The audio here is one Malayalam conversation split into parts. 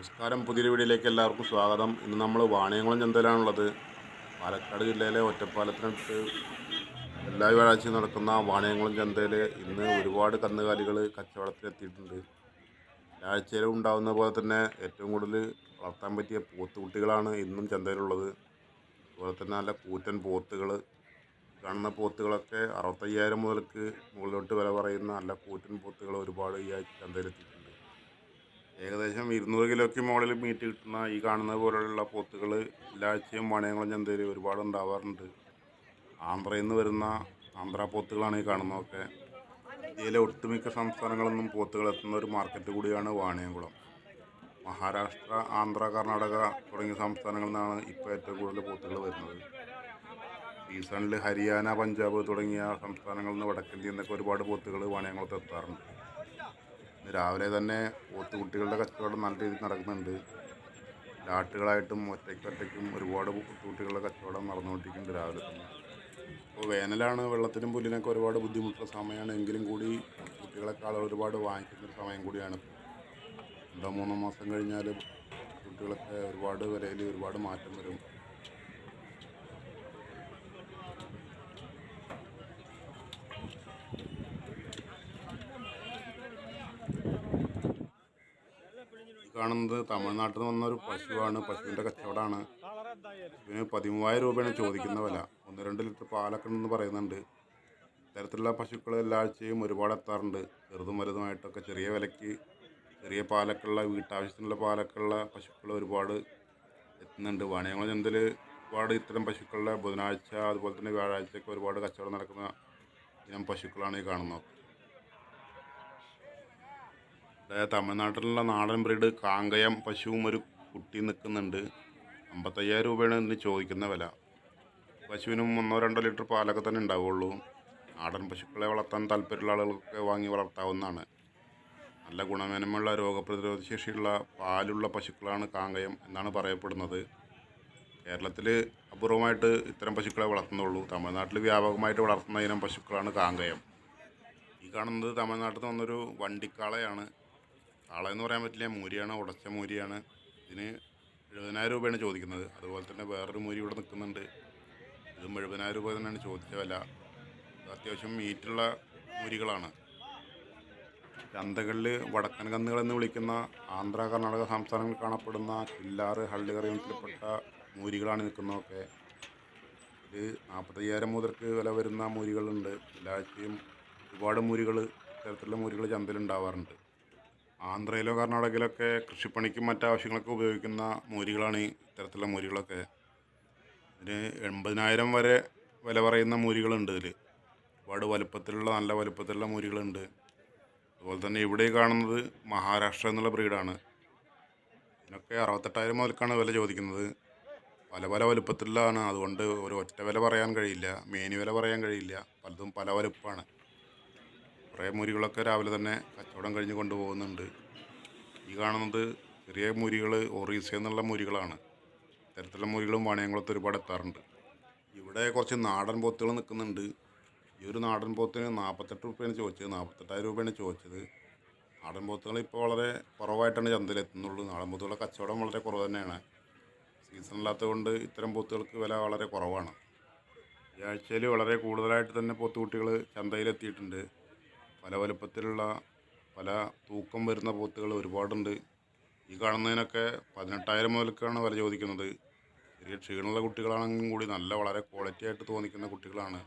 നമസ്കാരം. പുതിയൊരു വീഡിയോയിലേക്ക് എല്ലാവർക്കും സ്വാഗതം. ഇന്ന് നമ്മൾ വാണിയംകുളം ചന്തയിലാണുള്ളത് പാലക്കാട് ജില്ലയിലെ ഒറ്റപ്പാലത്തിനടുത്ത് എല്ലാ വ്യാഴാഴ്ചയും നടക്കുന്ന വാണിയംകുളം ചന്തയിൽ ഇന്ന് ഒരുപാട് കന്നുകാലികൾ കച്ചവടത്തിലെത്തിയിട്ടുണ്ട് ആഴ്ചയിലും ഉണ്ടാകുന്ന പോലെ തന്നെ ഏറ്റവും കൂടുതൽ വളർത്താൻ പറ്റിയ പോത്തുകുട്ടികളാണ് ഇന്നും ചന്തയിലുള്ളത് അതുപോലെ തന്നെ നല്ല കൂറ്റൻ പോത്തുകൾ കാണുന്ന പോത്തുകളൊക്കെ അറുപത്തയ്യായിരം മുതൽക്ക് മുകളിലോട്ട് വില പറയുന്ന നല്ല കൂറ്റൻ പോത്തുകൾ ഒരുപാട് ഈ ചന്തയിലെത്തിയിട്ടുണ്ട് ഏകദേശം ഇരുന്നൂറ് കിലോയ്ക്ക് മുകളിൽ മീറ്റ് കിട്ടുന്ന ഈ കാണുന്ന പോലെയുള്ള പോത്തുകൾ എല്ലാഴ്ചയും മണയങ്ങളും ചന്തയിൽ ഒരുപാട് ഉണ്ടാവാറുണ്ട്. ആന്ധ്രയിൽ നിന്ന് വരുന്ന ആന്ധ്ര പോത്തുകളാണ് ഈ കാണുന്നതൊക്കെ. ഇന്ത്യയിലെ ഒട്ടുമിക്ക സംസ്ഥാനങ്ങളിൽ നിന്നും പോത്തുകൾ എത്തുന്ന ഒരു മാർക്കറ്റ് കൂടിയാണ് വാണിയംകുളം. മഹാരാഷ്ട്ര ആന്ധ്ര കർണാടക തുടങ്ങിയ സംസ്ഥാനങ്ങളിൽ നിന്നാണ് ഇപ്പോൾ ഏറ്റവും കൂടുതൽ പോത്തുകൾ വരുന്നത്. സീസണിൽ ഹരിയാന പഞ്ചാബ് തുടങ്ങിയ സംസ്ഥാനങ്ങളിൽ നിന്ന് വടക്കേന്ത്യയിൽ നിന്നൊക്കെ ഒരുപാട് പോത്തുകൾ വാണിയംകുളത്ത് എത്താറുണ്ട്. രാവിലെ തന്നെ പോത്തുകുട്ടികളുടെ കച്ചവടം നല്ല രീതിയിൽ നടക്കുന്നുണ്ട്. ലാട്ടുകളായിട്ടും ഒറ്റയ്ക്ക് ഒറ്റയ്ക്കും ഒരുപാട് പോത്തുകുട്ടികളുടെ കച്ചവടം നടന്നുകൊണ്ടിരിക്കുന്നുണ്ട് രാവിലെ തന്നെ. ഇപ്പോൾ വേനലാണ് വെള്ളത്തിനും പുല്ലിനൊക്കെ ഒരുപാട് ബുദ്ധിമുട്ടുള്ള സമയമാണ്. എങ്കിലും കൂടി കുട്ടികളൊക്കെ ആളുകൾ ഒരുപാട് വാങ്ങിക്കുന്ന സമയം കൂടിയാണ്. രണ്ടോ മൂന്നോ മാസം കഴിഞ്ഞാൽ കുട്ടികളൊക്കെ ഒരുപാട് വിലയിൽ ഒരുപാട് മാറ്റം വരും ഈ കാണുന്നത് തമിഴ്നാട്ടിൽ നിന്ന് വന്ന ഒരു പശുവാണ്. പശുവിന്റെ കച്ചവടമാണ്. ഇതിന് പതിമൂവായിരം രൂപയാണ് ചോദിക്കുന്ന വില. ഒന്ന് രണ്ട് ലിറ്റർ പാലൊക്കെ ഉണ്ടെന്ന് പറയുന്നുണ്ട്. ഇത്തരത്തിലുള്ള പശുക്കൾ എല്ലാ ആഴ്ചയും ഒരുപാട് എത്താറുണ്ട്. ചെറുതും വലുതുമായിട്ടൊക്കെ ചെറിയ വിലയ്ക്ക് ചെറിയ പാലൊക്കെയുള്ള വീട്ടാവശ്യത്തിനുള്ള പാലൊക്കെയുള്ള പശുക്കൾ ഒരുപാട് എത്തുന്നുണ്ട്. വാണിയംകുളം ചന്തയിൽ ഒരുപാട് ഇത്തരം പശുക്കളുടെ ബുധനാഴ്ച അതുപോലെ തന്നെ വ്യാഴാഴ്ചയൊക്കെ ഒരുപാട് കച്ചവടം നടക്കുന്ന ഇനം പശുക്കളാണ് ഈ കാണുന്നത്. അതായത് തമിഴ്നാട്ടിലുള്ള നാടൻ ബ്രീഡ് കാങ്കയം പശുവും ഒരു കുട്ടി നിൽക്കുന്നുണ്ട്. അമ്പത്തയ്യായിരം രൂപയാണ് ഇതിന് ചോദിക്കുന്ന വില. പശുവിനും ഒന്നോ രണ്ടോ ലിറ്റർ പാലൊക്കെ തന്നെ ഉണ്ടാവുള്ളൂ. നാടൻ പശുക്കളെ വളർത്താൻ താല്പര്യമുള്ള ആളുകൾക്ക് വാങ്ങി വളർത്താവുന്നതാണ്. നല്ല ഗുണമേന്മയുള്ള രോഗപ്രതിരോധ ശേഷിയുള്ള പാലുള്ള പശുക്കളാണ് കാങ്കയം എന്നാണ് പറയപ്പെടുന്നത്. കേരളത്തിൽ അപൂർവമായിട്ട് ഇത്തരം പശുക്കളെ വളർത്തുന്നുള്ളൂ. തമിഴ്നാട്ടിൽ വ്യാപകമായിട്ട് വളർത്തുന്ന ഇനം പശുക്കളാണ് കാങ്കയം. ഈ കാണുന്നത് തമിഴ്നാട്ടിൽ നിന്ന് വന്നൊരു വണ്ടിക്കാളയാണ്. കാള എന്ന് പറയാൻ പറ്റില്ല. മൂരിയാണ് ഉടച്ച മൂരിയാണ്. ഇതിന് എഴുപതിനായിരം രൂപയാണ് ചോദിക്കുന്നത്. അതുപോലെ തന്നെ വേറൊരു മൂരി ഇവിടെ നിൽക്കുന്നുണ്ട്. ഇതും എഴുപതിനായിരം രൂപ തന്നെയാണ് ചോദിച്ച വില. അത്യാവശ്യം മീറ്റുള്ള മൂരികളാണ്. ചന്തകളിൽ വടക്കൻ കന്നുകളെന്ന് വിളിക്കുന്ന ആന്ധ്ര കർണാടക സംസ്ഥാനങ്ങളിൽ കാണപ്പെടുന്ന കില്ലാറ് ഹള്ളികർ ഇനത്തിൽപ്പെട്ട മൂരികളാണ് നിൽക്കുന്നതൊക്കെ. ഇത് നാൽപ്പത്തയ്യായിരം മുതൽക്ക് വില വരുന്ന മൂരികളുണ്ട്. എല്ലാ ആഴ്ചയും ഒരുപാട് മൂരികൾ ഇത്തരത്തിലുള്ള മൂരികൾ ചന്തയിൽ ഉണ്ടാവാറുണ്ട് ആന്ധ്രയിലോ കർണാടകയിലൊക്കെ കൃഷിപ്പണിക്കും മറ്റാവശ്യങ്ങൾക്കും ഉപയോഗിക്കുന്ന മൂരികളാണ് ഈ ഇത്തരത്തിലുള്ള മൂരികളൊക്കെ. ഇതിന് എൺപതിനായിരം വരെ വില പറയുന്ന മൂരികളുണ്ട് ഇതിൽ ഒരുപാട് വലുപ്പത്തിലുള്ള നല്ല വലുപ്പത്തിലുള്ള മൂരികളുണ്ട്. അതുപോലെ തന്നെ ഇവിടെ കാണുന്നത് മഹാരാഷ്ട്ര എന്നുള്ള ബ്രീഡാണ്. ഇതിനൊക്കെ അറുപത്തെട്ടായിരം മുതൽക്കാണ് വില ചോദിക്കുന്നത്. പല പല വലുപ്പത്തിലുള്ളതാണ്. അതുകൊണ്ട് ഒരു ഒറ്റ വില പറയാൻ കഴിയില്ല. മേനി വില പറയാൻ കഴിയില്ല. പലതും പല വലുപ്പമാണ്. കുറേ മുരികളൊക്കെ രാവിലെ തന്നെ കച്ചവടം കഴിഞ്ഞ് കൊണ്ടുപോകുന്നുണ്ട്. ഈ കാണുന്നത് ചെറിയ മുരികൾ ഒറീസ എന്നുള്ള മുരികളാണ്. ഇത്തരത്തിലുള്ള മുരികളും വണയംകുളത്ത് ഒരുപാട് എത്താറുണ്ട്. ഇവിടെ കുറച്ച് നാടൻ പോത്തുകൾ നിൽക്കുന്നുണ്ട്. ഈ ഒരു നാടൻ പോത്തിന് നാൽപ്പത്തെട്ട് രൂപയാണ് ചോദിച്ചത്. നാൽപ്പത്തെട്ടായിരം രൂപയാണ് ചോദിച്ചത്. നാടൻ പോത്തുകൾ ഇപ്പോൾ വളരെ കുറവായിട്ടാണ് ചന്തയിൽ എത്തുന്നുള്ളൂ. നാടൻ പോത്തുകളുടെ കച്ചവടം വളരെ കുറവ് തന്നെയാണ്. സീസൺ ഇല്ലാത്തതുകൊണ്ട് ഇത്തരം പോത്തുകൾക്ക് വില വളരെ കുറവാണ്. ഈ ആഴ്ചയിൽ വളരെ കൂടുതലായിട്ട് തന്നെ പോത്തുകുട്ടികൾ ചന്തയിലെത്തിയിട്ടുണ്ട് പല വലുപ്പത്തിലുള്ള പല തൂക്കം വരുന്ന പോത്തുകൾ ഒരുപാടുണ്ട്. ഈ കാണുന്നതിനൊക്കെ പതിനെട്ടായിരം മുതൽക്കാണ് വില ചോദിക്കുന്നത്. ചെറിയ ക്ഷീണമുള്ള കുട്ടികളാണെങ്കിലും കൂടി നല്ല വളരെ ക്വാളിറ്റി ആയിട്ട് തോന്നിക്കുന്ന കുട്ടികളാണ്.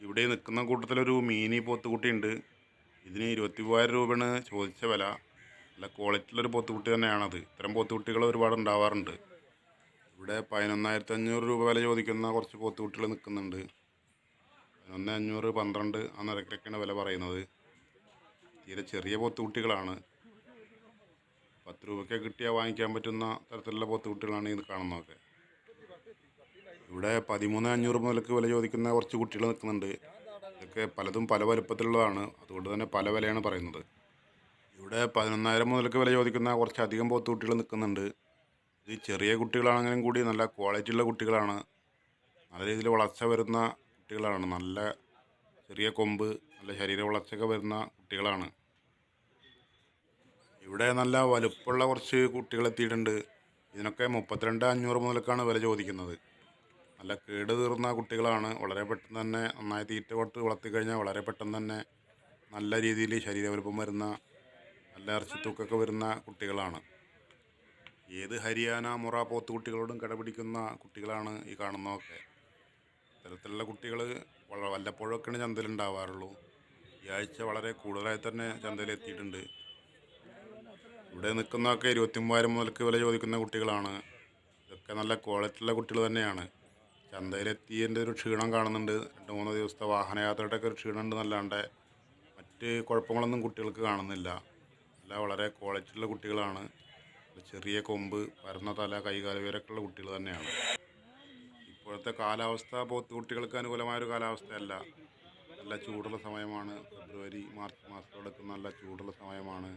ഇവിടെ നിൽക്കുന്ന കൂട്ടത്തിലൊരു മീനി പോത്തുകുട്ടിയുണ്ട്. ഇതിന് ഇരുപത്തി മൂവായിരം രൂപയാണ് ചോദിച്ച വില. നല്ല ക്വാളിറ്റിയുള്ളൊരു പോത്തുകുട്ടി തന്നെയാണത്. ഇത്തരം പോത്തുകുട്ടികൾ ഒരുപാട് ഉണ്ടാവാറുണ്ട്. ഇവിടെ പതിനൊന്നായിരത്തി അഞ്ഞൂറ് രൂപ വില ചോദിക്കുന്ന കുറച്ച് പോത്തുകുട്ടികൾ നിൽക്കുന്നുണ്ട്. പതിനൊന്ന് അഞ്ഞൂറ് പന്ത്രണ്ട് ആ നിരക്കൊക്കെയാണ് വില പറയുന്നത്. തീരെ ചെറിയ പോത്തുകുട്ടികളാണ് പത്ത് രൂപയ്ക്ക് കിട്ടിയാൽ വാങ്ങിക്കാൻ പറ്റുന്ന തരത്തിലുള്ള പോത്തുകുട്ടികളാണ് ഇത് കാണുന്നതൊക്കെ. ഇവിടെ പതിമൂന്ന് അഞ്ഞൂറ് മുതലക്ക് വില ചോദിക്കുന്ന കുറച്ച് കുട്ടികൾ നിൽക്കുന്നുണ്ട്. ഇതൊക്കെ പലതും പല വലുപ്പത്തിലുള്ളതാണ്. അതുകൊണ്ട് തന്നെ പല വിലയാണ് പറയുന്നത്. ഇവിടെ പതിനൊന്നായിരം മുതലക്ക് വില ചോദിക്കുന്ന കുറച്ചധികം പോത്തുകുട്ടികൾ നിൽക്കുന്നുണ്ട്. ഇത് ചെറിയ കുട്ടികളാണെങ്കിലും കൂടി നല്ല ക്വാളിറ്റി ഉള്ള കുട്ടികളാണ്. നല്ല രീതിയിൽ വളർച്ച വരുന്ന കുട്ടികളാണ്. നല്ല ചെറിയ കൊമ്പ് നല്ല ശരീര വളർച്ചയൊക്കെ വരുന്ന കുട്ടികളാണ്. ഇവിടെ നല്ല വലുപ്പമുള്ള കുറച്ച് കുട്ടികൾ എത്തിയിട്ടുണ്ട്. ഇതിനൊക്കെ മുപ്പത്തിരണ്ട് അഞ്ഞൂറ് മുതലൊക്കെയാണ് വില ചോദിക്കുന്നത്. നല്ല കേട് തീർന്ന കുട്ടികളാണ്. വളരെ പെട്ടെന്ന് തന്നെ നന്നായി തീറ്റ കൊടുത്ത് വളർത്തി കഴിഞ്ഞാൽ വളരെ പെട്ടെന്ന് തന്നെ നല്ല രീതിയിൽ ശരീരവലുപ്പം വരുന്ന നല്ല ഇറച്ചിത്തൂക്കൊക്കെ വരുന്ന കുട്ടികളാണ്. ഏത് ഹരിയാന മുറ പോത്തുകുട്ടികളോടും കിടപിടിക്കുന്ന കുട്ടികളാണ് ഈ കാണുന്നതൊക്കെ. ഇത്തരത്തിലുള്ള കുട്ടികൾ വല്ലപ്പോഴൊക്കെയാണ് ചന്തയിലുണ്ടാവാറുള്ളൂ. ഈ ആഴ്ച വളരെ കൂടുതലായി തന്നെ ചന്തയിൽ എത്തിയിട്ടുണ്ട് ഇവിടെ നിൽക്കുന്നതൊക്കെ ഇരുപത്തിമൂവായിരം മുതൽക്ക് വില ചോദിക്കുന്ന കുട്ടികളാണ്. ഇതൊക്കെ നല്ല ക്വാളിറ്റിയുള്ള കുട്ടികൾ തന്നെയാണ്. ചന്തയിലെത്തിയതിന്റെ ഒരു ക്ഷീണം കാണുന്നുണ്ട്. രണ്ട് മൂന്ന് ദിവസത്തെ വാഹനയാത്രയുടെ ഒക്കെ ഒരു ക്ഷീണം ഉണ്ട് നല്ലാണ്ട് മറ്റ് കുഴപ്പങ്ങളൊന്നും കുട്ടികൾക്ക് കാണുന്നില്ല. എല്ലാം വളരെ ക്വാളിറ്റിയുള്ള കുട്ടികളാണ്. ചെറിയ കൊമ്പ് പരന്ന തല കൈകാല ഉള്ള കുട്ടികൾ തന്നെയാണ്. ഇപ്പോഴത്തെ കാലാവസ്ഥ പോത്ത് കുട്ടികൾക്ക് അനുകൂലമായൊരു കാലാവസ്ഥയല്ല. നല്ല ചൂടുള്ള സമയമാണ്. ഫെബ്രുവരി മാർച്ച് മാസത്തോടൊക്കെ നല്ല ചൂടുള്ള സമയമാണ്.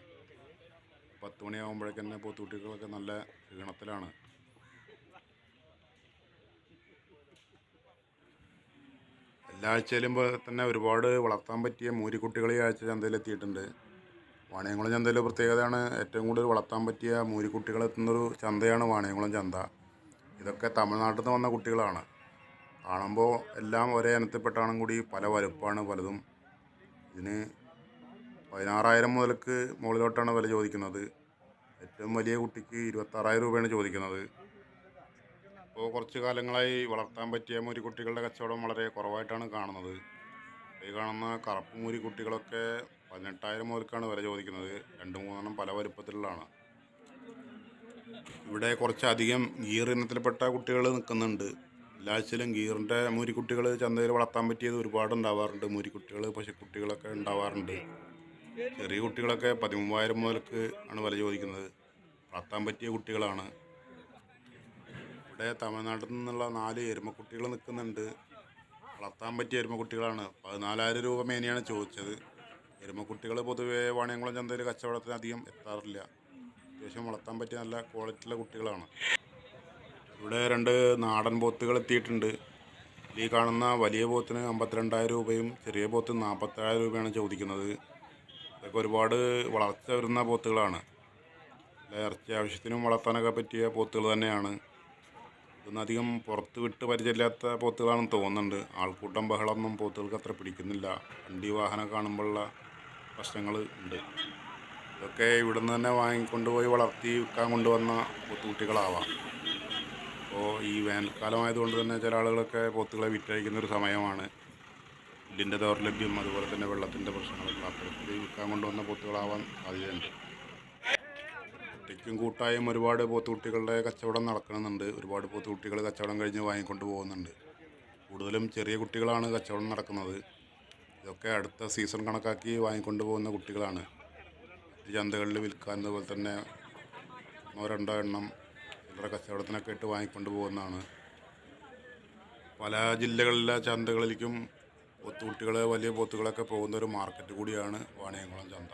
പത്ത് മണിയാകുമ്പോഴേക്ക് തന്നെ പോത്തുകുട്ടികളൊക്കെ നല്ല ക്ഷീണത്തിലാണ്. എല്ലാ ആഴ്ചയിലും തന്നെ ഒരുപാട് വളർത്താൻ പറ്റിയ മൂരിക്കുട്ടികൾ ഈ ആഴ്ച ചന്തയിലെത്തിയിട്ടുണ്ട്. വാണിയംകുളം ചന്തയിലെ പ്രത്യേകതയാണ് ഏറ്റവും കൂടുതൽ വളർത്താൻ പറ്റിയ മൂരിക്കുട്ടികൾ എത്തുന്നൊരു ചന്തയാണ് വാണിയംകുളം ചന്ത. ഇതൊക്കെ തമിഴ്നാട്ടിൽ നിന്ന് വന്ന കുട്ടികളാണ്. കാണുമ്പോൾ എല്ലാം ഒരേ ഇനത്തിൽപ്പെട്ടാണെങ്കിൽ കൂടി പല വലുപ്പമാണ് പലതും ഇതിന് പതിനാറായിരം മുതൽക്ക് മുകളിലോട്ടാണ് വില ചോദിക്കുന്നത്. ഏറ്റവും വലിയ കുട്ടിക്ക് ഇരുപത്താറായിരം രൂപയാണ് ചോദിക്കുന്നത്. ഇപ്പോൾ കുറച്ച് കാലങ്ങളായി വളർത്താൻ പറ്റിയ മൂരി കുട്ടികളുടെ കച്ചവടം വളരെ കുറവായിട്ടാണ് കാണുന്നത്. ഈ കാണുന്ന കറുപ്പ് മൂരി കുട്ടികളൊക്കെ പതിനെട്ടായിരം മുതൽക്കാണ് വില ചോദിക്കുന്നത്. രണ്ട് മൂന്നെണ്ണം പല വലുപ്പത്തിലുള്ളതാണ്. ഇവിടെ കുറച്ചധികം ഗീർ ഇനത്തിൽപ്പെട്ട കുട്ടികൾ നിൽക്കുന്നുണ്ട്. എല്ലാ ആഴ്ചയിലും ഗീറിന്റെ മൂരിക്കുട്ടികൾ ചന്തയിൽ വളർത്താൻ പറ്റിയത് ഒരുപാട് ഉണ്ടാവാറുണ്ട്. മൂരിക്കുട്ടികൾ പശുക്കുട്ടികളൊക്കെ ഉണ്ടാവാറുണ്ട്. ചെറിയ കുട്ടികളൊക്കെ പതിമൂവായിരം മുതൽക്ക് ആണ് വില ചോദിക്കുന്നത്. വളർത്താൻ പറ്റിയ കുട്ടികളാണ്. ഇവിടെ തമിഴ്നാട്ടിൽ നിന്നുള്ള നാല് എരുമക്കുട്ടികൾ നിൽക്കുന്നുണ്ട്. വളർത്താൻ പറ്റിയ എരുമക്കുട്ടികളാണ്. പതിനാലായിരം രൂപ മേനിയാണ് ചോദിച്ചത്. എരുമക്കുട്ടികൾ പൊതുവേ വാണിയംകുളം ചന്തയിൽ കച്ചവടത്തിന് അധികം എത്താറില്ല. അത്യാവശ്യം വളർത്താൻ പറ്റിയ നല്ല ക്വാളിറ്റിയുള്ള കുട്ടികളാണ്. ഇവിടെ രണ്ട് നാടൻ പോത്തുകൾ എത്തിയിട്ടുണ്ട്. ഈ കാണുന്ന വലിയ പോത്തിന് അമ്പത്തിരണ്ടായിരം രൂപയും ചെറിയ പോത്തിന് നാൽപ്പത്തേഴായിരം രൂപയാണ് ചോദിക്കുന്നത്. ഇതൊക്കെ ഒരുപാട് വളർച്ച വരുന്ന പോത്തുകളാണ്. ഇറച്ചി ആവശ്യത്തിനും വളർത്താനൊക്കെ പറ്റിയ പോത്തുകൾ തന്നെയാണ്. ഇതൊന്നും അധികം പുറത്ത് വിട്ട് പരിചയമില്ലാത്ത പോത്തുകളാണെന്ന് തോന്നുന്നുണ്ട്. ആൾക്കൂട്ടം ബഹളമൊന്നും പോത്തുകൾക്ക് അത്ര പിടിക്കുന്നില്ല. വണ്ടി വാഹനം കാണുമ്പോഴുള്ള പ്രശ്നങ്ങൾ ഉണ്ട്. ഇതൊക്കെ ഇവിടുന്ന് തന്നെ വാങ്ങിക്കൊണ്ടുപോയി വളർത്തി വിൽക്കാൻ കൊണ്ടുവന്ന പോത്തുകുട്ടികളാവാം അപ്പോൾ ഈ വേനൽക്കാലമായതുകൊണ്ട് തന്നെ ചില ആളുകളൊക്കെ പോത്തുകളെ വിറ്റഴിക്കുന്നൊരു സമയമാണ്. പുല്ലിന്റെ ദൗർലഭ്യം അതുപോലെ തന്നെ വെള്ളത്തിന്റെ പ്രശ്നങ്ങളൊക്കെ അത്തരത്തിൽ വിൽക്കാൻ കൊണ്ടുവന്ന പോത്തുകളാവാൻ സാധ്യതയുണ്ട്. ഒറ്റയ്ക്കും കൂട്ടായും ഒരുപാട് പോത്തുകുട്ടികളുടെ കച്ചവടം നടക്കുന്നുണ്ട് ഒരുപാട് പോത്തുകുട്ടികൾ കച്ചവടം കഴിഞ്ഞ് വാങ്ങിക്കൊണ്ട് പോകുന്നുണ്ട്. കൂടുതലും ചെറിയ കുട്ടികളാണ് കച്ചവടം നടക്കുന്നത്. ഇതൊക്കെ അടുത്ത സീസൺ കണക്കാക്കി വാങ്ങിക്കൊണ്ട് പോകുന്ന കുട്ടികളാണ്. ചന്തകളിൽ വിൽക്കാൻ അതുപോലെ തന്നെ ഒന്നോ രണ്ടോ എണ്ണം ചില്ലറ കച്ചവടത്തിനൊക്കെ ഇട്ട് വാങ്ങിക്കൊണ്ട് പോകുന്നതാണ്. പല ജില്ലകളിലെ ചന്തകളിലേക്കും പോത്തുകുട്ടികൾ വലിയ പോത്തുകളൊക്കെ പോകുന്ന ഒരു മാർക്കറ്റ് കൂടിയാണ് വാണിയംകുളം ചന്ത.